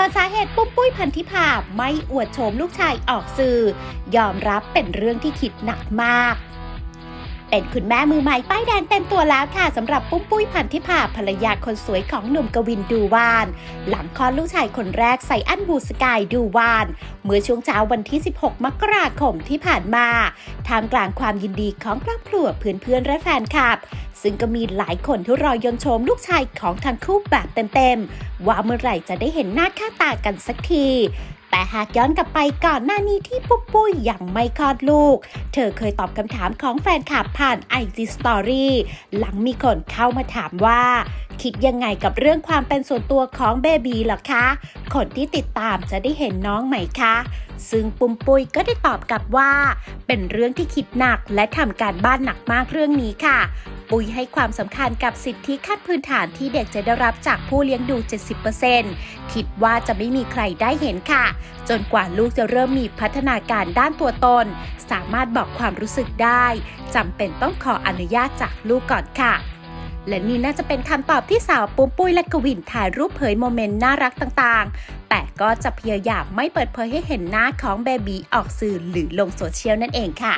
ปิดสาเหตุปุ้มปุ้ยพันธิพาไม่อวดโฉมลูกชายออกสื่อ ยอมรับเป็นเรื่องที่คิดหนักมาก เป็นคุณแม่มือใหม่ป้ายแดงเต็มตัวแล้วค่ะสำหรับปุ้มปุ้ยพันธิพาภรรยาคนสวยของหนุ่มกวินดูวาน หลังคลอดลูกชายคนแรกใส่อันบูสกายดูวาน เมื่อช่วงเช้าวันที่ 16 มกราคมที่ผ่านมาท่ามกลางความยินดีของครอบครัวเพื่อนๆและแฟนคลับ ซึ่งก็มีหลายคนที่รอยนชมลูกชายของทั้งคู่แบบเต็มๆว่าเมื่อไหร่จะได้เห็นหน้าค่าตากันสักที แต่หากย้อนกลับไปก่อนหน้านี้ที่ปุ้มปุ้ยยังไม่คลอดลูก เธอเคยตอบคำถามของแฟนคลับผ่าน IG Story หลังมีคนเข้ามาถามว่า คิดยังไงกับเรื่องความเป็นส่วนตัวของเบบีหรอคะ คนที่ติดตามจะได้เห็นน้องไหมคะ ซึ่งปุ้มปุ้ยก็ได้ตอบกลับว่า เป็นเรื่องที่คิดหนักและทำการบ้านหนักมากเรื่องนี้ค่ะ ปุ้ยให้ความสำคัญกับสิทธิขั้นพื้นฐานที่เด็กจะได้รับจากผู้เลี้ยงดู 70%คิดว่าจะไม่มีใครได้เห็นค่ะ จนกว่าลูกจะเริ่มมีพัฒนาการด้านตัวตน สามารถบอกความรู้สึกได้จำเป็นต้องขออนุญาตจากลูกก่อนค่ะและนี่น่าจะเป็นคำตอบที่สาวปุ้มปุ้ยและกวินถ่ายรูปเผยโมเมนต์น่ารักต่างๆ แต่ก็จะพยายามไม่เปิดเผยให้เห็นหน้าของเบบีออกสื่อหรือลงโซเชียลนั่นเองค่ะ